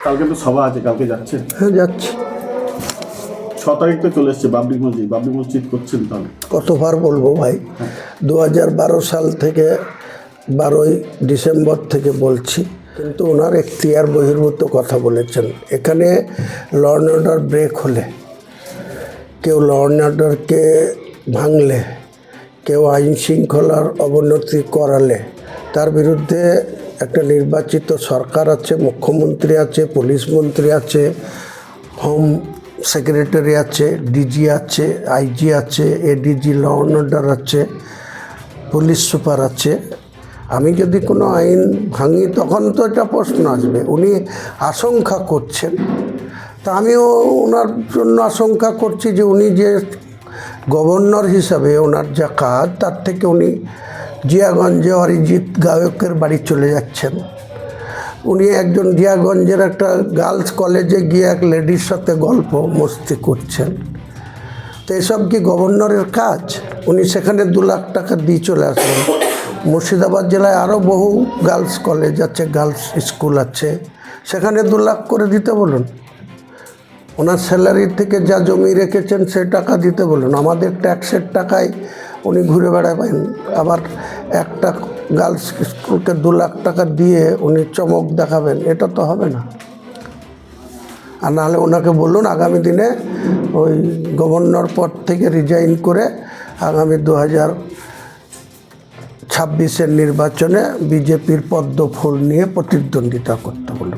কালকে তো সভা আছে কালকে যাচ্ছেন হ্যাঁ যাচ্ছি। ছ তারিখ তো চলে এসছে বাবরি মসজিদ। বাবরি মসজিদ করছেন তাহলে। কতবার বলব ভাই? দু বারো সাল থেকে বারোই ডিসেম্বর থেকে বলছি কিন্তু ওনার এখতিয়ার বহির্ভূত কথা বলেছেন। এখানে ল অ্যান্ড অর্ডার ব্রেক হলে কেউ ল অ্যান্ড অর্ডারকে ভাঙলে কেউ আইন শৃঙ্খলার অবনতি করালে তার বিরুদ্ধে একটা নির্বাচিত সরকার আছে, মুখ্যমন্ত্রী আছে, পুলিশ মন্ত্রী আছে, হোম সেক্রেটারি আছে, ডিজি আছে, আইজি আছে, এডিজি, ল অ্যান্ড অর্ডার আছে, পুলিশ সুপার আছে। আমি যদি কোনো আইন ভাঙি, তখন তো এটা প্রশ্ন আসবে, উনি আশঙ্কা করছেন। তা আমিও ওনার জন্য আশঙ্কা করছি যে উনি যে গভর্নর হিসাবে ওনার যা কাজ, তার থেকে উনি জিয়াগঞ্জে অরিজিৎ গায়কের বাড়ি চলে যাচ্ছেন। উনি একজন জিয়াগঞ্জের একটা গার্লস কলেজে গিয়ে এক লেডির সাথে গল্প মস্তি করছেন। তো এসব কি গভর্নরের কাজ? উনি সেখানে দু লাখ টাকা দিয়ে চলে আসবেন মুর্শিদাবাদ জেলায় আরও বহু গার্লস কলেজ আছে, গার্লস স্কুল আছে। সেখানে দু লাখ করে দিতে বলুন। ওনার স্যালারি থেকে যা জমি রেখেছেন সে টাকা দিতে বলুন। আমাদের ট্যাক্সের টাকায় উনি ঘুরে বেড়াবেন। আবার একটা গার্লস স্কুলকে দু লাখ টাকা দিয়ে উনি চমক দেখাবেন, এটা তো হবে না। আর নাহলে ওনাকে বলুন আগামী দিনে ওই গভর্নর পদ থেকে রিজাইন করে আগামী দু হাজার ছাব্বিশের নির্বাচনে বিজেপির পদ্ম ফুল নিয়ে প্রতিদ্বন্দ্বিতা করতে বলুন।